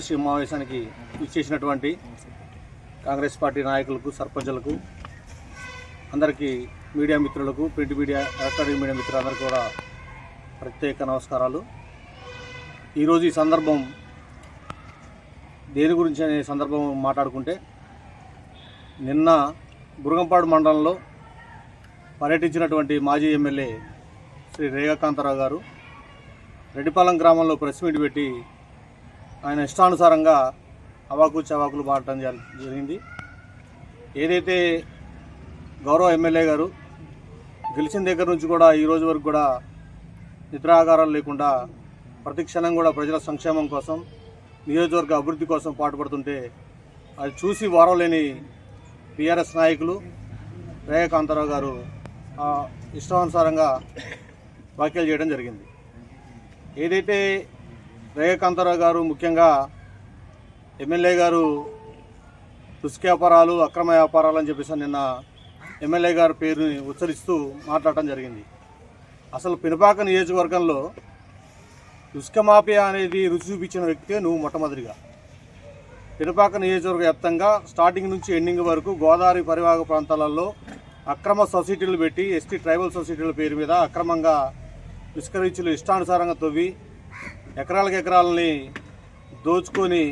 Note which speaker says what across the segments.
Speaker 1: Media సమావేశానికి ఇచ్చేసినటువంటి Congress party నాయకులకు సర్పంచులకు అందరికీ మీడియా మిత్రులకు ప్రింట్ మీడియా ఎలక్ట్రానిక్ మీడియా మిత్రులందరికీ కూడా ప్రత్యేక నమస్కారాలు. ఈరోజు ఈ సందర్భం దేని గురించి అనే సందర్భం మాట్లాడుకుంటే నిన్న బురగంపాడు మండలంలో పర్యటించినటువంటి మాజీ ఎమ్మెల్యే శ్రీ రేఖాకాంతారావు గారు రెడ్డిపాలెం గ్రామంలో ప్రెస్ మీట్ పెట్టి ఆయన ఇష్టానుసారంగా అవాకు చవాకులు పాడటం జరిగింది. ఏదైతే గౌరవ ఎమ్మెల్యే గారు గెలిచిన దగ్గర నుంచి కూడా ఈ రోజు వరకు కూడా నిద్రాగారాలు లేకుండా ప్రతి క్షణం కూడా ప్రజల సంక్షేమం కోసం నియోజకవర్గ అభివృద్ధి కోసం పాటుపడుతుంటే అది చూసి వారలేని టీఆర్ఎస్ నాయకులు రేఖకాంతారావు గారు ఆ ఇష్టానుసారంగా వ్యాఖ్యలు చేయడం జరిగింది. ఏదైతే రేఖాకాంతారావు గారు ముఖ్యంగా ఎమ్మెల్యే గారు దుష్క వ్యాపారాలు అక్రమ వ్యాపారాలు అని చెప్పేసి నిన్న ఎమ్మెల్యే గారి పేరుని ఉచ్చరిస్తూ మాట్లాడటం జరిగింది. అసలు పినపాక నియోజకవర్గంలో ఇసుక మాఫియా అనేది రుచి చూపించిన వ్యక్తే నువ్వు మొట్టమొదటిగా. పినపాక నియోజకవర్గ వ్యాప్తంగా స్టార్టింగ్ నుంచి ఎండింగ్ వరకు గోదావరి పరివాహక ప్రాంతాలలో అక్రమ సొసైటీలు పెట్టి ఎస్టీ ట్రైబల్ సొసైటీల పేరు మీద అక్రమంగా ఇసుక రీచులు ఇష్టానుసారంగా తవ్వి ఎకరాలకు ఎకరాలని దోచుకొని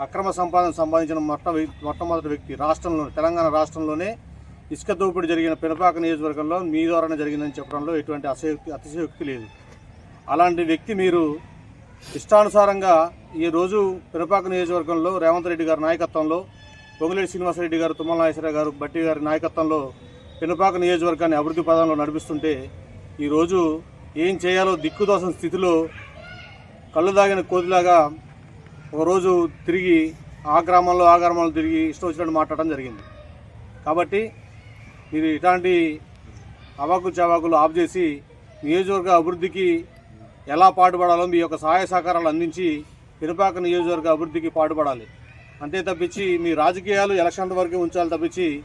Speaker 1: అక్రమ సంపాదన సంపాదించిన మొట్ట మొట్టమొదటి వ్యక్తి రాష్ట్రంలో తెలంగాణ రాష్ట్రంలోనే ఇసుక దోపిడీ జరిగిన పినపాక నియోజకవర్గంలో మీ ద్వారానే జరిగిందని చెప్పడంలో ఎటువంటి అసయోక్తి అతిశయోక్తి లేదు. అలాంటి వ్యక్తి మీరు ఇష్టానుసారంగా ఈ రోజు పినపాక నియోజకవర్గంలో రేవంత్ రెడ్డి గారి నాయకత్వంలో పొంగులేటి శ్రీనివాసరెడ్డి గారు తుమ్మల నాగేశ్వరరావు గారు బట్టి గారి నాయకత్వంలో పినపాక నియోజకవర్గాన్ని అభివృద్ధి పదంలో నడిపిస్తుంటే ఈరోజు ఏం చేయాలో దిక్కుదోసం స్థితిలో కళ్ళు దాగిన కోతిలాగా ఒకరోజు తిరిగి ఆ గ్రామంలో ఆ గ్రామంలో తిరిగి ఇష్టం వచ్చినట్టు మాట్లాడడం జరిగింది. కాబట్టి మీరు ఇట్లాంటి అవాకు చవాకులు ఆఫ్ చేసి నియోజకవర్గ అభివృద్ధికి ఎలా పాటుపడాలో మీ యొక్క సహాయ సహకారాలు అందించి పినపాక నియోజకవర్గ అభివృద్ధికి పాటుపడాలి. అంతే తప్పించి మీ రాజకీయాలు ఎలక్షన్ వరకే ఉంచాలి తప్పించి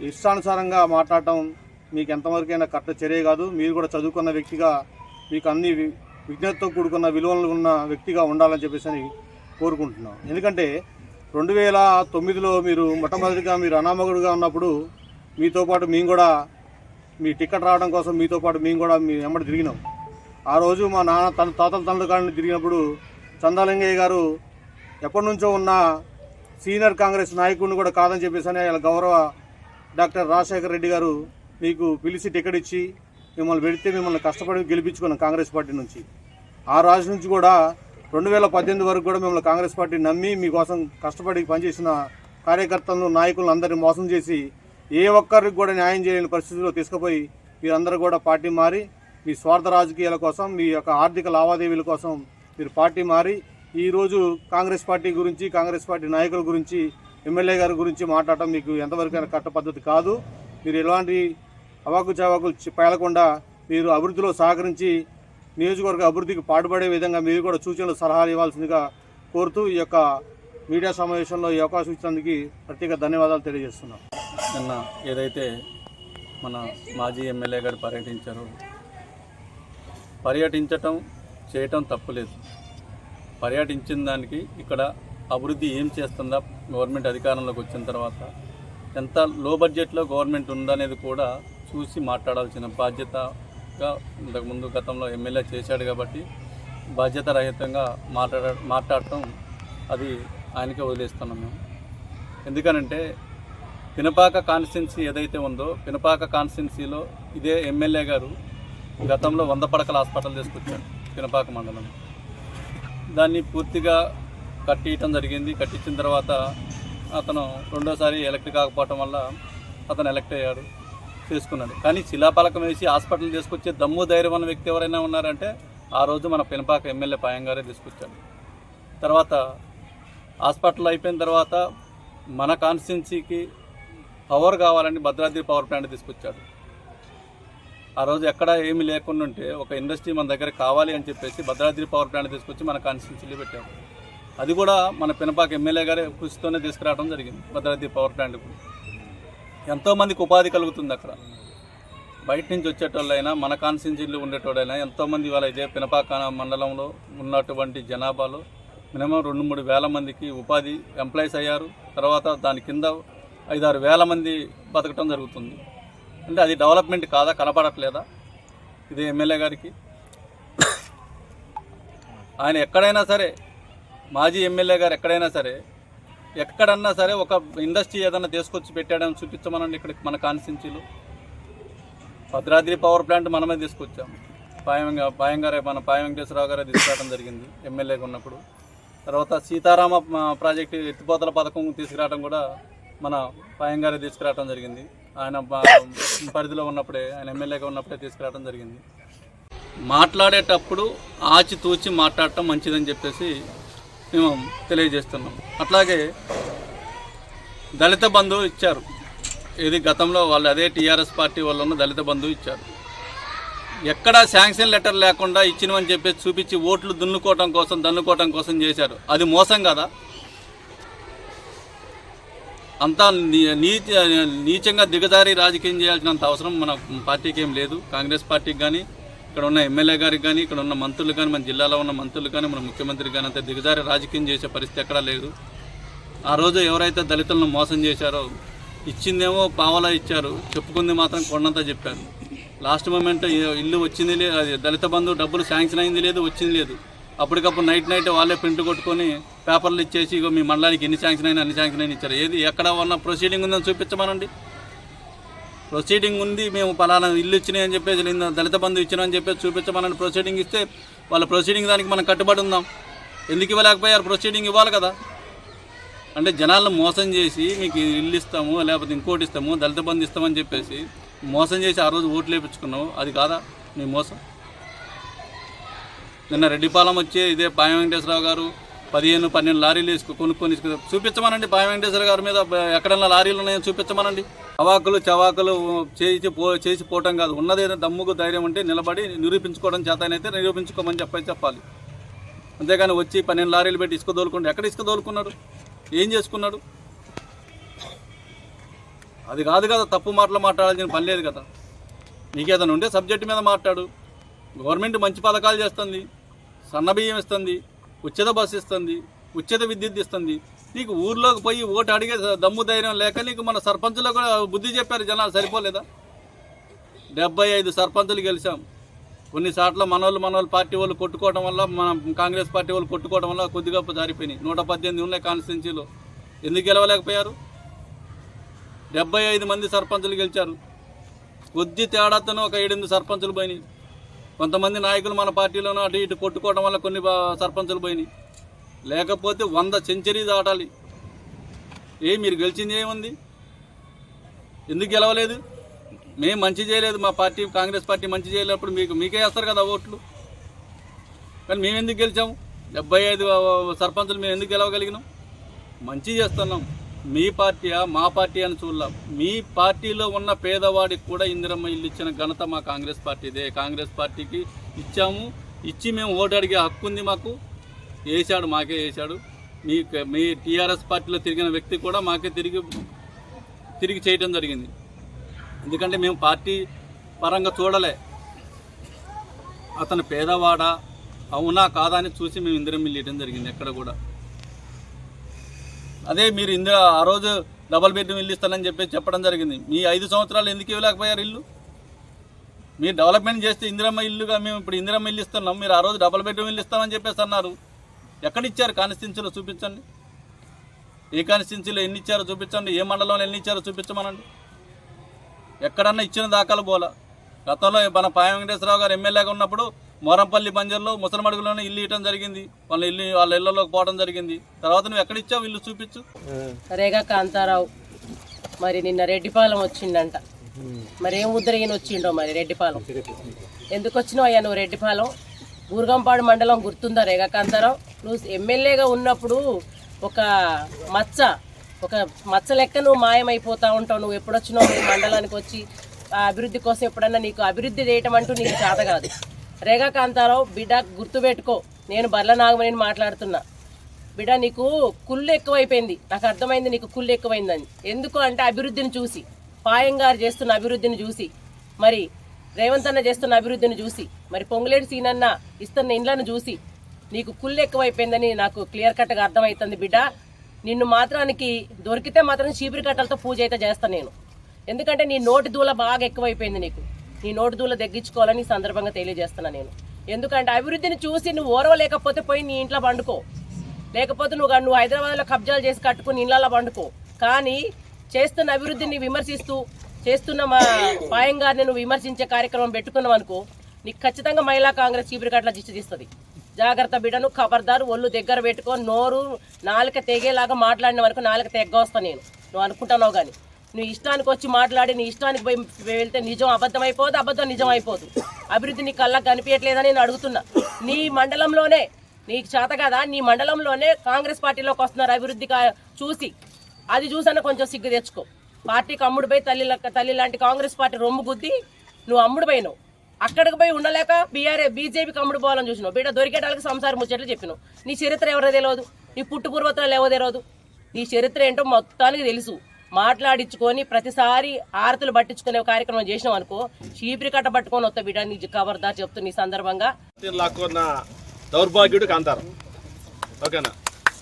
Speaker 1: ఇష్టానుసారంగా మాట్లాడటం మీకు ఎంతవరకైనా కట్ట చర్య కాదు. మీరు కూడా చదువుకున్న వ్యక్తిగా మీకు అన్ని వి- విజ్ఞతతో కూడుకున్న విలువలు ఉన్న వ్యక్తిగా ఉండాలని చెప్పేసి అని కోరుకుంటున్నాం. ఎందుకంటే రెండు వేల తొమ్మిదిలో మీరు మొట్టమొదటిగా మీరు అనామకుడుగా ఉన్నప్పుడు మీతో పాటు మేము కూడా మీ టికెట్ రావడం కోసం మీతో పాటు మేము కూడా మీ వెంబడి తిరిగినాం. ఆ రోజు మా నాన్న తన తాతల తండ్రి కాడిని తిరిగినప్పుడు చందాలింగయ్య గారు ఎప్పటి నుంచో ఉన్న సీనియర్ కాంగ్రెస్ నాయకుడిని కూడా కాదని చెప్పేసి అని ఆయన గౌరవ డాక్టర్ రాజశేఖర రెడ్డి గారు మీకు పిలిచి టికెట్ ఇచ్చి మిమ్మల్ని పెడితే మిమ్మల్ని కష్టపడి గెలిపించుకున్నాం కాంగ్రెస్ పార్టీ నుంచి. ఆ రాజు నుంచి కూడా రెండు వేల పద్దెనిమిది వరకు కూడా మిమ్మల్ని కాంగ్రెస్ పార్టీ నమ్మి మీకోసం కష్టపడి పనిచేసిన కార్యకర్తలను నాయకులను అందరినీ మోసం చేసి ఏ ఒక్కరికి కూడా న్యాయం చేయలేని పరిస్థితిలో తీసుకుపోయి మీరందరూ కూడా పార్టీ మారి మీ స్వార్థ రాజకీయాల కోసం మీ యొక్క ఆర్థిక లావాదేవీల కోసం మీరు పార్టీ మారి ఈరోజు కాంగ్రెస్ పార్టీ గురించి కాంగ్రెస్ పార్టీ నాయకుల గురించి ఎమ్మెల్యే గారి గురించి మాట్లాడటం మీకు ఎంతవరకైనా కట్ట పద్ధతి కాదు. మీరు ఎలాంటి అవాకు చవాకులు పేలకుండా మీరు అభివృద్ధిలో సహకరించి నియోజకవర్గ అభివృద్ధికి పాటుపడే విధంగా మీరు కూడా సూచనలు సలహాలు ఇవ్వాల్సిందిగా కోరుతూ ఈ యొక్క మీడియా సమావేశంలో ఈ అవకాశం ఇచ్చినందుకు ప్రత్యేక ధన్యవాదాలు తెలియజేస్తున్నాం.
Speaker 2: నిన్న ఏదైతే మన మాజీ ఎమ్మెల్యే గారు పర్యటించారో పర్యటించటం చేయటం తప్పులేదు. పర్యటించిన దానికి ఇక్కడ అభివృద్ధి ఏం చేస్తుందా గవర్నమెంట్ అధికారంలోకి వచ్చిన తర్వాత ఎంత లో బడ్జెట్లో గవర్నమెంట్ ఉందనేది కూడా చూసి మాట్లాడాల్సిన బాధ్యతగా ఇంతకుముందు గతంలో ఎమ్మెల్యే చేశాడు కాబట్టి బాధ్యత రహితంగా మాట్లాడ మాట్లాడటం అది ఆయనకే వదిలేస్తున్నాం మేము. ఎందుకనంటే పినపాక కాన్స్టిట్యున్సీ ఏదైతే ఉందో పినపాక కాన్స్టిట్యున్సీలో ఇదే ఎమ్మెల్యే గారు గతంలో వంద పడకల హాస్పిటల్ తీసుకొచ్చాడు పినపాక మండలం. దాన్ని పూర్తిగా కట్టించడం జరిగింది. కట్టించిన తర్వాత అతను రెండోసారి ఎలక్ట్ కాకపోవటం వల్ల అతను ఎలక్ట్ అయ్యాడు. చేసుకున్నాడు కానీ శిలాపలకం వేసి హాస్పిటల్ తీసుకొచ్చే దమ్ము ధైర్యం ఉన్న వ్యక్తి ఎవరైనా ఉన్నారంటే ఆ రోజు మన పెనపాక ఎమ్మెల్యే పాయంగారే తీసుకొచ్చాడు తర్వాత హాస్పిటల్ అయిపోయిన తర్వాత మన కాన్స్టిట్యున్సీకి పవర్ కావాలని భద్రాద్రి పవర్ ప్లాంట్ తీసుకొచ్చాడు ఆ రోజు ఎక్కడ ఏమి లేకుండా ఉంటే ఒక ఇండస్ట్రీ మన దగ్గర కావాలి అని చెప్పేసి భద్రాద్రి పవర్ ప్లాంట్ తీసుకొచ్చి మన కాన్స్టిట్యున్సీలో పెట్టాము అది కూడా మన పినపాక ఎమ్మెల్యే గారి కృషితోనే తీసుకురావడం జరిగింది భద్రాద్రి పవర్ ప్లాంట్కు. ఎంతోమందికి ఉపాధి కలుగుతుంది అక్కడ. బయట నుంచి వచ్చేటోళ్ళైనా మన కాన్స్టిట్యున్సీలో ఉండేటోళ్ళైనా ఎంతోమంది ఇవాళ ఇదే పినపాకాన మండలంలో ఉన్నటువంటి జనాభాలో మినిమం రెండు మూడు వేల మందికి ఉపాధి ఎంప్లాయీస్ అయ్యారు. తర్వాత దాని కింద ఐదారు వేల మంది బతకటం జరుగుతుంది. అంటే అది డెవలప్మెంట్ కాదా కనపడట్లేదా? ఇది ఎమ్మెల్యే గారికి. ఆయన ఎక్కడైనా సరే మాజీ ఎమ్మెల్యే గారు ఎక్కడైనా సరే ఎక్కడన్నా సరే ఒక ఇండస్ట్రీ ఏదైనా తీసుకొచ్చి పెట్టాడని చూపించమనండి ఇక్కడ మన కాన్స్టిట్యున్సీలో. భద్రాద్రి పవర్ ప్లాంట్ మనమే తీసుకొచ్చాం పాయంగా పాయంగారే మన పాయ వెంకటేశ్వరరావు గారే తీసుకురావడం జరిగింది ఎమ్మెల్యేగా ఉన్నప్పుడు. తర్వాత సీతారామ ప్రాజెక్టు ఎత్తిపోతల పథకం తీసుకురావడం కూడా మన పాయంగారే తీసుకురావడం జరిగింది. ఆయన పరిధిలో ఉన్నప్పుడే ఆయన ఎమ్మెల్యేగా ఉన్నప్పుడే తీసుకురావడం జరిగింది. మాట్లాడేటప్పుడు ఆచితూచి మాట్లాడటం మంచిదని చెప్పేసి మేము తెలియజేస్తున్నాం అట్లాగే దళిత బంధు ఇచ్చారు. ఇది గతంలో వాళ్ళు అదే టీఆర్ఎస్ పార్టీ వాళ్ళు దళిత బంధు ఇచ్చారు. ఎక్కడ శాంక్షన్ లెటర్ లేకుండా ఇచ్చినవని చెప్పేసి చూపించి ఓట్లు దున్నుకోవటం కోసం దన్నుకోవటం కోసం చేశారు. అది మోసం కదా? అంతా నీ- నీచ నీచంగా దిగజారి రాజకీయం చేయాల్సినంత అవసరం మన పార్టీకి ఏం లేదు. కాంగ్రెస్ పార్టీకి కానీ ఇక్కడ ఉన్న ఎమ్మెల్యే గారికి కానీ ఇక్కడ ఉన్న మంత్రులు కానీ మన జిల్లాలో ఉన్న మంత్రులు కానీ మన ముఖ్యమంత్రి కానీ అంత దిగజారి రాజకీయం చేసే పరిస్థితి ఎక్కడా లేదు. ఆ రోజు ఎవరైతే దళితులను మోసం చేశారో ఇచ్చిందేమో పావలా ఇచ్చారు. చెప్పుకుంది మాత్రం కొండంతా చెప్పారు లాస్ట్ మూమెంట్ ఇల్లు వచ్చింది లేదు అది దళిత బంధు డబ్బులు శాంక్షన్ అయింది లేదు వచ్చింది లేదు. అప్పటికప్పుడు నైట్ నైట్ వాళ్ళే ప్రింట్ కొట్టుకొని పేపర్లు ఇచ్చేసి ఇగో మీ మండలానికి ఎన్ని శాంక్షన్ అయినా అన్ని శాంక్షన్ అయినా ఇచ్చారు. ఏది ఎక్కడ ఉన్న ప్రొసీడింగ్ ఉందని చూపించమనండి. ప్రొసీడింగ్ ఉంది మేము పలానా ఇల్లు ఇచ్చినాయి అని చెప్పేసి లేదా దళిత బంధు ఇచ్చినా అని చెప్పేసి చూపించమని ప్రొసీడింగ్ ఇస్తే వాళ్ళ ప్రొసీడింగ్ దానికి మనం కట్టుబడి ఉందాం. ఎందుకు ఇవ్వలేకపోయారు? ప్రొసీడింగ్ ఇవ్వాలి కదా. అంటే జనాలను మోసం చేసి మీకు ఇల్లు ఇస్తాము లేకపోతే ఇంకోటి ఇస్తాము దళిత బంధు ఇస్తామని చెప్పేసి మోసం చేసి ఆ రోజు ఓట్లు వేయించుకున్నావు అది కాదా నీ మోసం? నిన్న రెడ్డిపాలెం వచ్చి ఇదే పాయ వెంకటేశ్వరరావు గారు పదిహేను పన్నెండు లారీలు వేసుకు కొనుక్కొని చూపించమనండి. పాయ వెంకటేశ్వర గారి మీద ఎక్కడన్నా లారీలు ఉన్నాయో చూపించమనండి. చవాకులు చవాకులు చేసి పో చేసి పోవటం కాదు. ఉన్నది దమ్ముకు ధైర్యం ఉంటే నిలబడి నిరూపించుకోవడం చేతనైతే నిరూపించుకోమని చెప్పని చెప్పాలి. అంతేగాని వచ్చి పన్నెండు లారీలు పెట్టి ఇసుక దోలుకుంటే ఎక్కడ ఇసుక దోలుకున్నాడు ఏం చేసుకున్నాడు? అది కాదు కదా తప్పు మాటలు మాట్లాడాల్సిన పని లేదు కదా. నీకేదైనా ఉంటే సబ్జెక్టు మీద మాట్లాడు. గవర్నమెంట్ మంచి పథకాలు చేస్తుంది. సన్నబియ్యం ఇస్తుంది. ఉచిత బస్సు ఇస్తుంది ఉచిత విద్యుత్ ఇస్తుంది. నీకు ఊర్లోకి పోయి ఓటు అడిగే దమ్ము ధైర్యం లేక నీకు మన సర్పంచులో కూడా బుద్ధి చెప్పారు జనాలు సరిపోలేదా? డెబ్బై ఐదు సర్పంచులు గెలిచాం. కొన్నిసార్లు మనోళ్ళు మనోళ్ళు పార్టీ వాళ్ళు కొట్టుకోవడం వల్ల మన కాంగ్రెస్ పార్టీ వాళ్ళు కొట్టుకోవడం వల్ల కొద్దిగా జారిపోయినాయి. నూట పద్దెనిమిది ఉన్నాయి కాన్స్టిట్యున్సీలో. ఎందుకు గెలవలేకపోయారు? డెబ్బై ఐదు మంది సర్పంచులు గెలిచారు. కొద్ది తేడాతోనే ఒక ఏడెనిమిది సర్పంచులు పోయినాయి. కొంతమంది నాయకులు మన పార్టీలోనూ అటు ఇటు కొట్టుకోవడం వల్ల కొన్ని సర్పంచులు పోయినాయి. లేకపోతే వంద సెంచరీ దాటాలి. ఏ మీరు గెలిచింది ఏముంది? ఎందుకు గెలవలేదు? మేము మంచి చేయలేదు. మా పార్టీ కాంగ్రెస్ పార్టీ మంచి చేయలేనప్పుడు మీకు మీకే వేస్తారు కదా ఓట్లు. కానీ మేము ఎందుకు గెలిచాము? డెబ్బై ఐదు సర్పంచులు మేము ఎందుకు గెలవగలిగినాం? మంచి చేస్తున్నాం. మీ పార్టీయా మా పార్టీ అని చూడలేం. మీ పార్టీలో ఉన్న పేదవాడికి కూడా ఇందిరమ్మ ఇల్లు ఇచ్చిన ఘనత మా కాంగ్రెస్ పార్టీదే. కాంగ్రెస్ పార్టీకి ఇచ్చాము. ఇచ్చి మేము ఓటు అడిగే హక్కు ఉంది మాకు. వేసాడు మాకే వేసాడు మీ మీ టీఆర్ఎస్ పార్టీలో తిరిగిన వ్యక్తి కూడా మాకే తిరిగి తిరిగి చేయటం జరిగింది. ఎందుకంటే మేము పార్టీ పరంగా చూడలే. అతను పేదవాడా? అవునా? కాదా? అని చూసి మేము ఇందిరమ్మ ఇల్లు ఇవ్వడం జరిగింది ఎక్కడ కూడా. అదే మీరు ఇందిరా ఆ రోజు డబల్ బెడ్రూమ్ ఇల్లు ఇస్తానని చెప్పి చెప్పడం జరిగింది. మీ ఐదు సంవత్సరాలు ఎందుకు ఇవ్వలేకపోయారు ఇల్లు? మీరు డెవలప్మెంట్ చేస్తే ఇందిరమ్మ ఇల్లుగా మేము ఇప్పుడు ఇందిరమ్మ ఇల్లు ఇస్తున్నాం. మీరు ఆ రోజు డబల్ బెడ్రూమ్ ఇల్లు ఇస్తామని చెప్పేసి అన్నారు. ఎక్కడ ఇచ్చారు కాన్స్టిట్యున్సీలో చూపించండి. ఏ కాన్స్టిట్యున్సీలో ఎన్ని ఇచ్చారో చూపించండి. ఏ మండలంలో ఎన్ని ఇచ్చారో చూపించమనండి. ఎక్కడన్నా ఇచ్చిన దాఖలు పోలా. గతంలో మన పాయ వెంకటేశ్వరరావు గారు ఎమ్మెల్యేగా ఉన్నప్పుడు మోరంపల్లి బంజర్లో ముసలమడుగులోనే ఇల్లు ఇవ్వడం జరిగింది. వాళ్ళ ఇల్లు వాళ్ళ ఇళ్ళలోకి పోవడం జరిగింది. తర్వాత నువ్వు ఎక్కడ ఇచ్చావు? ఇల్లు చూపించు.
Speaker 3: రేగా కాంతారావు మరి నిన్న రెడ్డిపాలెం వచ్చిండంట మరి ఏం ఉద్దరగిన వచ్చిండో మరి రెడ్డిపాలెం? ఎందుకు వచ్చినావు అయ్యా నువ్వు రెడ్డిపాలెం? బూర్గంపాడు మండలం గుర్తుందా రేగా కాంతారావు? నువ్వు ఎమ్మెల్యేగా ఉన్నప్పుడు ఒక మచ్చ ఒక మచ్చ లెక్క నువ్వు మాయమైపోతా ఉంటావు. నువ్వు ఎప్పుడొచ్చినావు? మండలానికి వచ్చి ఆ అభివృద్ధి కోసం ఎప్పుడన్నా నీకు అభివృద్ధి చేయటం అంటూ నీకు చేత కాదు. రేఖా కాంతారావు బిడ్డ గుర్తుపెట్టుకో. నేను బర్ల నాగమణిని మాట్లాడుతున్నా. బిడ్డ నీకు కుళ్ళు ఎక్కువైపోయింది. నాకు అర్థమైంది నీకు కుళ్ళు ఎక్కువైందని. ఎందుకు అంటే అభివృద్ధిని చూసి. పాయం గారు చేస్తున్న అభివృద్ధిని చూసి. మరి రేవంత్ అన్న చేస్తున్న అభివృద్ధిని చూసి. మరి పొంగులేటి సీనన్న ఇస్తున్న ఇండ్లను చూసి. నీకు కుళ్ళు ఎక్కువైపోయిందని నాకు క్లియర్ కట్గా అర్థమవుతుంది బిడ్డ. నిన్ను మాత్రానికి దొరికితే మాత్రం చీపిరి కట్టలతో పూజ అయితే చేస్తాను నేను. ఎందుకంటే నీ నోటి దూల బాగా ఎక్కువైపోయింది నీకు. నీ నోటు దూల తగ్గించుకోవాలని ఈ సందర్భంగా తెలియజేస్తున్నా నేను. ఎందుకంటే అభివృద్ధిని చూసి నువ్వు ఓరవలేకపోతే పోయి నీ ఇంట్లో పండుకో. లేకపోతే నువ్వు నువ్వు హైదరాబాద్లో కబ్జాలు చేసి కట్టుకుని ఇళ్ళలో పండుకో. కానీ చేస్తున్న అభివృద్ధిని విమర్శిస్తూ చేస్తున్న మా పాయం గారిని నువ్వు విమర్శించే కార్యక్రమం పెట్టుకున్నావు అనుకో నీకు ఖచ్చితంగా మహిళా కాంగ్రెస్ చీపురికట్ల దిష్టి తీస్తుంది. జాగ్రత్త బిడ్డను ఖబర్దారు ఒళ్ళు దగ్గర పెట్టుకో నోరు నాలుక తెగేలాగా మాట్లాడిన వరకు నాలుక తెగ్గ వస్తా నేను. నువ్వు అనుకుంటున్నావు కానీ. నువ్వు ఇష్టానికి వచ్చి మాట్లాడి నీ ఇష్టానికి పోయి వెళ్తే నిజం అబద్ధం అయిపోదు అబద్ధం నిజం అయిపోదు. అభివృద్ధి నీ కళ్ళకు కనిపించట్లేదని నేను అడుగుతున్నా. నీ మండలంలోనే నీకు చేత కదా నీ మండలంలోనే కాంగ్రెస్ పార్టీలోకి వస్తున్నారు అభివృద్ధి చూసి. అది చూసన్న కొంచెం సిగ్గు తెచ్చుకో. పార్టీకి అమ్ముడు పోయి తల్లి తల్లి లాంటి కాంగ్రెస్ పార్టీ రొమ్ము గుద్ది నువ్వు అమ్ముడు పోయినావు. అక్కడికి పోయి ఉండలేక బీఆర్ఏ బీజేపీకి అమ్ముడు పోవాలని చూసినావు. బిడ్డ దొరికేటాలకు సంసారం ముచ్చట్లు చెప్పినావు. నీ చరిత్ర ఎవరో తెలియదు నీ పుట్టు పూర్వతలు ఎవరో తెలియదు నీ చరిత్ర ఏంటో మొత్తానికి తెలుసు. మాట్లాడించుకొని ప్రతిసారి ఆరతులు పట్టించుకునే కార్యక్రమం చేసినాం అనుకో చీపిరి కట్ట పట్టుకొని వస్తా బిడ్డ నీ కవర్దా చెప్తున్నా ఈ సందర్భంగా.
Speaker 4: లాక్కున్న దౌర్భాగ్యుడు కాంతారం. ఓకేనా?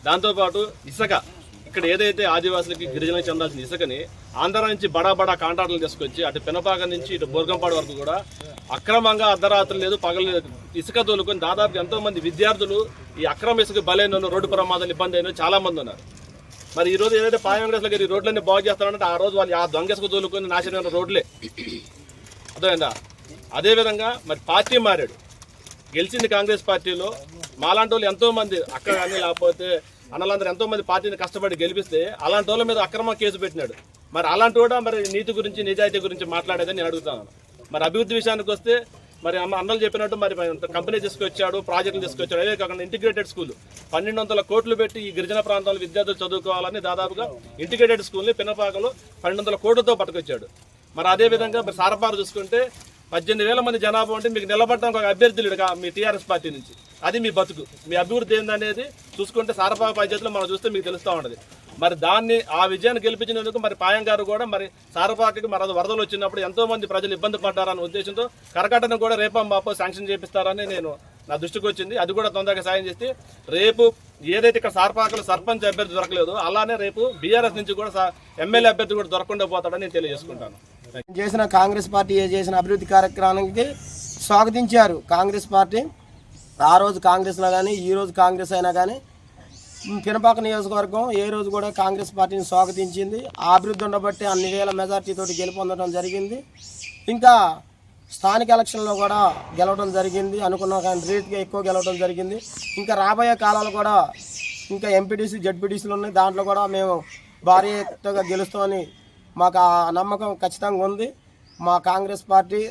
Speaker 4: దాంతోపాటు ఇసుక. ఇక్కడ ఏదైతే ఆదివాసులకి గిరిజనకి చెందాల్సిన ఇసుకని ఆంధ్ర నుంచి బడా బడా కాంట్రాక్టులు తీసుకొచ్చి అటు పెనపాక నుంచి ఇటు బోర్గంపాడు వరకు కూడా అక్రమంగా అర్ధరాత్రులు లేదు పగలు లేదు ఇసుక తోలుకొని దాదాపు ఎంతోమంది విద్యార్థులు ఈ అక్రమ ఇసుక బలైన రోడ్డు ప్రమాదాలు ఇబ్బంది అయిన చాలామంది ఉన్నారు. మరి ఈ రోజు ఏదైతే పాయ వెంకటేశ్వర గారి రోడ్లన్నీ బాగు చేస్తారంటే ఆ రోజు వాళ్ళు ఆ దొంగసుకు తోలుకొని నాశనమైన రోడ్లే. అర్థమైందా? అదేవిధంగా మరి పార్టీ మారాడు. గెలిచింది కాంగ్రెస్ పార్టీలో. మాలాంటి వాళ్ళు ఎంతోమంది అక్కడ కానీ లేకపోతే అన్నలందరూ ఎంతోమంది పార్టీని కష్టపడి గెలిపిస్తే అలాంటి వాళ్ళ మీద అక్రమ కేసు పెట్టినాడు. మరి అలాంటి కూడా మరి నీతి గురించి నిజాయితీ గురించి మాట్లాడేదని నేను అడుగుతాను. మరి అభివృద్ధి విషయానికి వస్తే మరి అమ్మ అన్నలు చెప్పినట్టు మరి కంపెనీ తీసుకొచ్చాడు ప్రాజెక్టులు తీసుకొచ్చాడు. అదే కాకుండా ఇంటిగ్రేటెడ్ స్కూల్ పన్నెండు వందల కోట్లు పెట్టి ఈ గిరిజన ప్రాంతాల విద్యార్థులు చదువుకోవాలని దాదాపుగా ఇంటిగ్రేటెడ్ స్కూల్ని పిన్నపాకలో పన్నెండు వందల కోట్లతో పట్టుకొచ్చాడు. మరి అదే విధంగా మరి సారపారు చూసుకుంటే పద్దెనిమిది వేల మంది జనాభా ఉంటే మీకు నిలబడడం ఒక అభ్యర్థులు కా- మీ టీఆర్ఎస్ పార్టీ నుంచి. అది మీ బతుకు. మీ అభివృద్ధి ఏందనేది చూసుకుంటే సారపా పద్ధతిలో మనం చూస్తే మీకు తెలుస్తూ ఉంటుంది. మరి దాన్ని ఆ విజయాన్ని గెలిపించినందుకు మరి పాయం గారు కూడా మరి సారపాకకి మరి అది వరదలు వచ్చినప్పుడు ఎంతో మంది ప్రజలు ఇబ్బంది పడ్డారనే ఉద్దేశంతో కరకట్టను కూడా రేపం బాపో శాంక్షన్ చేపిస్తారని నేను నా దృష్టికి వచ్చింది. అది కూడా తొందరగా సాయం చేస్తే రేపు ఏదైతే ఇక్కడ సార్పాకలు సర్పంచ్ అభ్యర్థి దొరకలేదు అలానే రేపు బీఆర్ఎస్ నుంచి కూడా ఎమ్మెల్యే అభ్యర్థి కూడా దొరకకుండా పోతాడని నేను తెలియజేసుకుంటాను.
Speaker 5: చేసిన కాంగ్రెస్ పార్టీ చేసిన అభివృద్ధి కార్యక్రమానికి స్వాగతించారు కాంగ్రెస్ పార్టీ. ఆ రోజు కాంగ్రెస్లో కానీ ఈ రోజు కాంగ్రెస్ అయినా కానీ పినపాక నియోజకవర్గం ఏ రోజు కూడా కాంగ్రెస్ పార్టీని స్వాగతించింది. ఆ అభివృద్ధి ఉండబట్టి అన్ని వేల మెజార్టీతో గెలుపొందడం జరిగింది. ఇంకా స్థానిక ఎలక్షన్లో కూడా గెలవడం జరిగింది. అనుకున్న కానీ రీతిగా ఎక్కువ గెలవడం జరిగింది. ఇంకా రాబోయే కాలాలు కూడా ఇంకా ఎంపీటీసీ జడ్పీటీసీలు ఉన్నాయి. దాంట్లో కూడా మేము భారీ ఎత్తుగా గెలుస్తామని మాకు ఆ నమ్మకం ఖచ్చితంగా ఉంది. మా కాంగ్రెస్ పార్టీ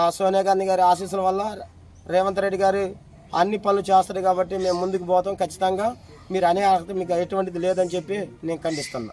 Speaker 5: ఆ సోనియా గాంధీ గారి ఆశీస్సుల వల్ల రేవంత్ రెడ్డి గారు అన్ని పనులు చేస్తారు కాబట్టి మేము ముందుకు పోతాం ఖచ్చితంగా. మీరు అనే అర్హత మీకు ఎటువంటిది లేదని చెప్పి నేను ఖండిస్తున్నా.